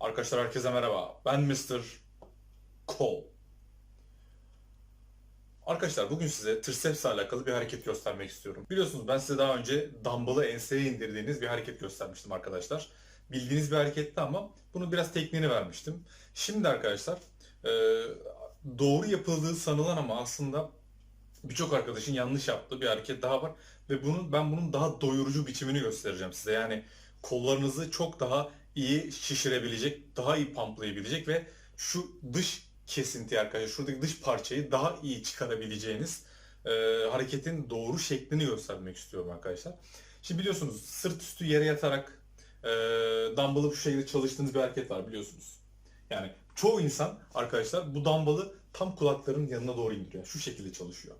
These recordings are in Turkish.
Arkadaşlar herkese merhaba. Ben Mr. Cole. Arkadaşlar bugün size triceps alakalı bir hareket göstermek istiyorum. Biliyorsunuz ben size daha önce dumbbell'ı enseye indirdiğiniz bir hareket göstermiştim arkadaşlar. Bildiğiniz bir hareketti ama bunu biraz tekniğini vermiştim. Şimdi arkadaşlar e, doğru yapıldığı sanılan ama aslında birçok arkadaşın yanlış yaptığı bir hareket daha var. Ve bunun ben bunun daha doyurucu biçimini göstereceğim size. Yani kollarınızı çok daha iyi şişirebilecek, daha iyi pumplayabilecek ve şu dış kesinti arkadaşlar, şuradaki dış parçayı daha iyi çıkarabileceğiniz e, hareketin doğru şeklini göstermek istiyorum arkadaşlar. Şimdi biliyorsunuz sırt üstü yere yatarak e, dumbbell'ı bu şekilde çalıştığınız bir hareket var biliyorsunuz. Yani çoğu insan arkadaşlar bu dumbbell'ı tam kulaklarının yanına doğru indiriyor. Şu şekilde çalışıyor.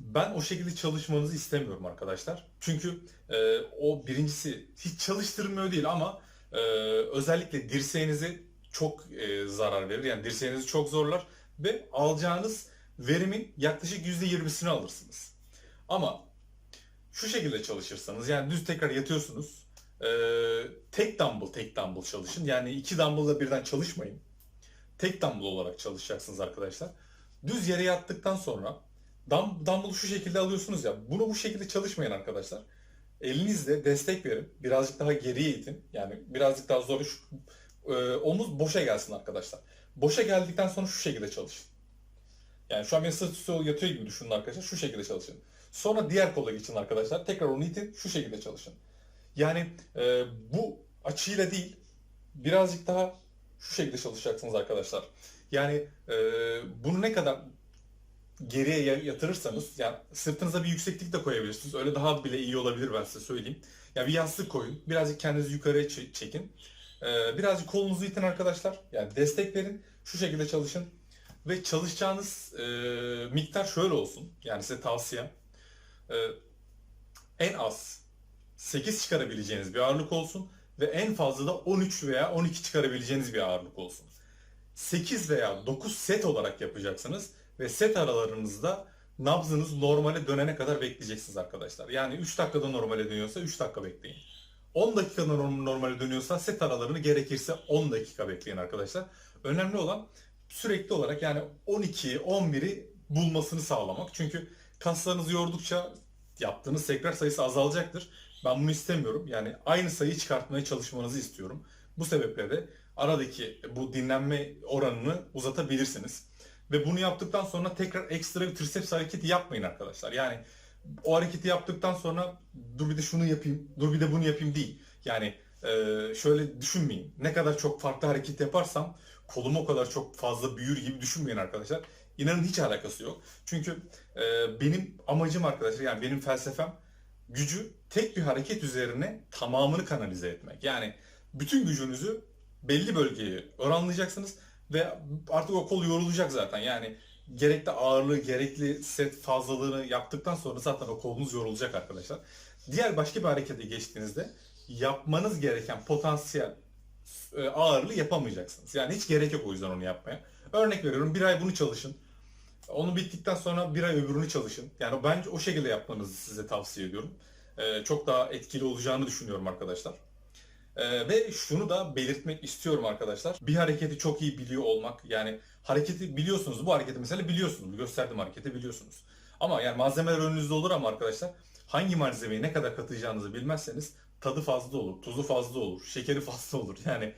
Ben o şekilde çalışmanızı istemiyorum arkadaşlar. Çünkü e, o birincisi hiç çalıştırmıyor değil ama e, özellikle dirseğinizi çok e, zarar verir. Yani dirseğinizi çok zorlar ve alacağınız verimin yaklaşık %20'sini alırsınız. Ama şu şekilde çalışırsanız yani düz tekrar yatıyorsunuz. E, tek dumbbell tek dumbbell çalışın. Yani iki dumbbell'la birden çalışmayın. Tek dumbbell olarak çalışacaksınız arkadaşlar. Düz yere yattıktan sonra Dum- Dumbbell'ı şu şekilde alıyorsunuz ya. Bunu bu şekilde çalışmayın arkadaşlar. Elinizle destek verin. Birazcık daha geriye itin. Yani birazcık daha zor. Şu, e, omuz boşa gelsin arkadaşlar. Boşa geldikten sonra şu şekilde çalışın. Yani şu an beni sırt üstü yatıyor gibi düşünün arkadaşlar. Şu şekilde çalışın. Sonra diğer kola geçin arkadaşlar. Tekrar onu itin. Şu şekilde çalışın. Yani e, bu açıyla değil birazcık daha şu şekilde çalışacaksınız arkadaşlar. Yani e, bunu ne kadar geriye ya- yatırırsanız yani sırtınıza bir yükseklik de koyabilirsiniz. Öyle daha bile iyi olabilir ben size söyleyeyim. Yani bir yastık koyun. Birazcık kendinizi yukarıya çe- çekin. Ee, birazcık kolunuzu itin arkadaşlar. Yani destek verin. Şu şekilde çalışın. Ve çalışacağınız e, miktar şöyle olsun. Yani size tavsiyem. E, en az 8 çıkarabileceğiniz bir ağırlık olsun. Ve en fazla da 13 veya 12 çıkarabileceğiniz bir ağırlık olsun. 8 veya 9 set olarak yapacaksınız ve set aralarınızda nabzınız normale dönene kadar bekleyeceksiniz arkadaşlar. Yani 3 dakikada normale dönüyorsa 3 dakika bekleyin. 10 dakikada norm- normale dönüyorsa set aralarını gerekirse 10 dakika bekleyin arkadaşlar. Önemli olan sürekli olarak yani 12'yi 11'i bulmasını sağlamak. Çünkü kaslarınızı yordukça yaptığınız tekrar sayısı azalacaktır. Ben bunu istemiyorum. Yani aynı sayıyı çıkartmaya çalışmanızı istiyorum. Bu sebeple de aradaki bu dinlenme oranını uzatabilirsiniz. Ve bunu yaptıktan sonra tekrar ekstra bir triceps hareketi yapmayın arkadaşlar. Yani o hareketi yaptıktan sonra dur bir de şunu yapayım, dur bir de bunu yapayım değil. Yani e, şöyle düşünmeyin. Ne kadar çok farklı hareket yaparsam kolum o kadar çok fazla büyür gibi düşünmeyin arkadaşlar. İnanın hiç alakası yok. Çünkü e, benim amacım arkadaşlar yani benim felsefem gücü tek bir hareket üzerine tamamını kanalize etmek. Yani bütün gücünüzü belli bölgeye oranlayacaksınız ve artık o kol yorulacak zaten. Yani gerekli ağırlığı, gerekli set fazlalığını yaptıktan sonra zaten o kolunuz yorulacak arkadaşlar. Diğer başka bir harekete geçtiğinizde yapmanız gereken potansiyel e, ağırlığı yapamayacaksınız. Yani hiç gerek yok o yüzden onu yapmaya. Örnek veriyorum bir ay bunu çalışın. Onu bittikten sonra bir ay öbürünü çalışın. Yani bence o şekilde yapmanızı size tavsiye ediyorum. E, çok daha etkili olacağını düşünüyorum arkadaşlar. Ee, ve şunu da belirtmek istiyorum arkadaşlar. Bir hareketi çok iyi biliyor olmak yani hareketi biliyorsunuz bu hareketi mesela biliyorsunuz. Gösterdiğim hareketi biliyorsunuz. Ama yani malzemeler önünüzde olur ama arkadaşlar hangi malzemeyi ne kadar katacağınızı bilmezseniz tadı fazla olur, tuzu fazla olur, şekeri fazla olur. Yani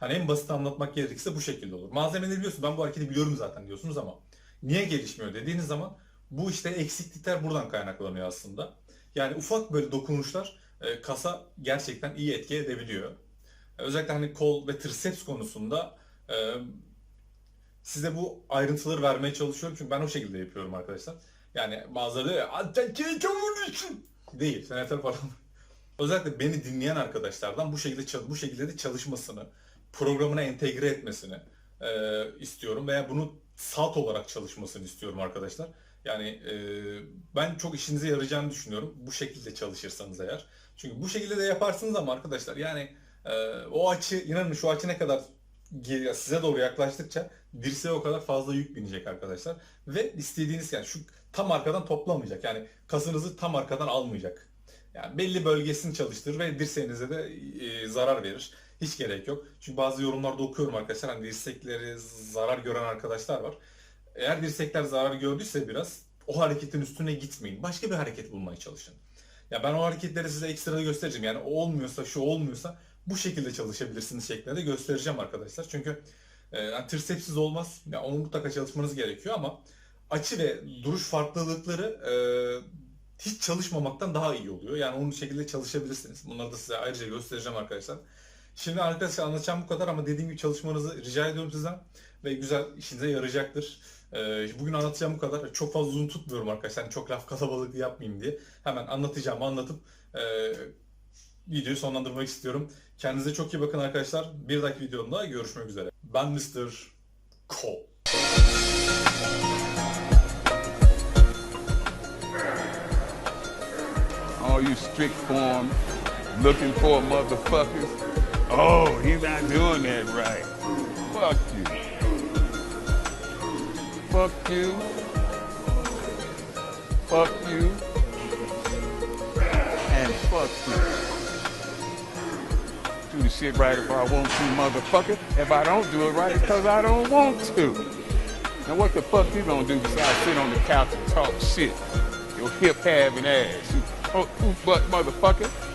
hani en basit anlatmak gerekirse bu şekilde olur. Malzemeleri biliyorsunuz ben bu hareketi biliyorum zaten diyorsunuz ama niye gelişmiyor dediğiniz zaman bu işte eksiklikler buradan kaynaklanıyor aslında. Yani ufak böyle dokunuşlar e, kasa gerçekten iyi etki edebiliyor. Özellikle hani kol ve triceps konusunda e, size bu ayrıntıları vermeye çalışıyorum çünkü ben o şekilde yapıyorum arkadaşlar. Yani bazıları diyor ya değil. Senatör falan. Özellikle beni dinleyen arkadaşlardan bu şekilde bu şekilde de çalışmasını, programına entegre etmesini e, istiyorum veya bunu salt olarak çalışmasını istiyorum arkadaşlar. Yani e, ben çok işinize yarayacağını düşünüyorum bu şekilde çalışırsanız eğer. Çünkü bu şekilde de yaparsınız ama arkadaşlar yani e, o açı inanın şu açı ne kadar size doğru yaklaştıkça dirseğe o kadar fazla yük binecek arkadaşlar. Ve istediğiniz yani şu tam arkadan toplamayacak. Yani kasınızı tam arkadan almayacak. Yani belli bölgesini çalıştırır ve dirseğinize de e, zarar verir. Hiç gerek yok. Çünkü bazı yorumlarda okuyorum arkadaşlar. Hani dirsekleri zarar gören arkadaşlar var. Eğer dirsekler zarar gördüyse biraz o hareketin üstüne gitmeyin. Başka bir hareket bulmaya çalışın. Ya ben o hareketleri size ekstra göstereceğim. Yani o olmuyorsa, şu olmuyorsa bu şekilde çalışabilirsiniz şeklinde de göstereceğim arkadaşlar. Çünkü e, yani trisepsiz olmaz. Ya onu mutlaka çalışmanız gerekiyor ama açı ve duruş farklılıkları e, hiç çalışmamaktan daha iyi oluyor. Yani onun şekilde çalışabilirsiniz. Bunları da size ayrıca göstereceğim arkadaşlar. Şimdi arkadaşlar anlatacağım bu kadar ama dediğim gibi çalışmanızı rica ediyorum sizden ve güzel işinize yarayacaktır. Ee, bugün anlatacağım bu kadar. Çok fazla uzun tutmuyorum arkadaşlar. Yani çok laf kalabalık yapmayayım diye. Hemen anlatacağımı anlatıp e, videoyu sonlandırmak istiyorum. Kendinize çok iyi bakın arkadaşlar. Bir dahaki videomda görüşmek üzere. Ben Mr. Cole. all you strict form looking for motherfuckers. Oh, he's not doing that right. Fuck you. Fuck you. Fuck you. And fuck you. Do the shit right if I want to, motherfucker. If I don't do it right, it's because I don't want to. Now what the fuck you gonna do besides sit on the couch and talk shit? Your hip having ass. You oh, butt motherfucker.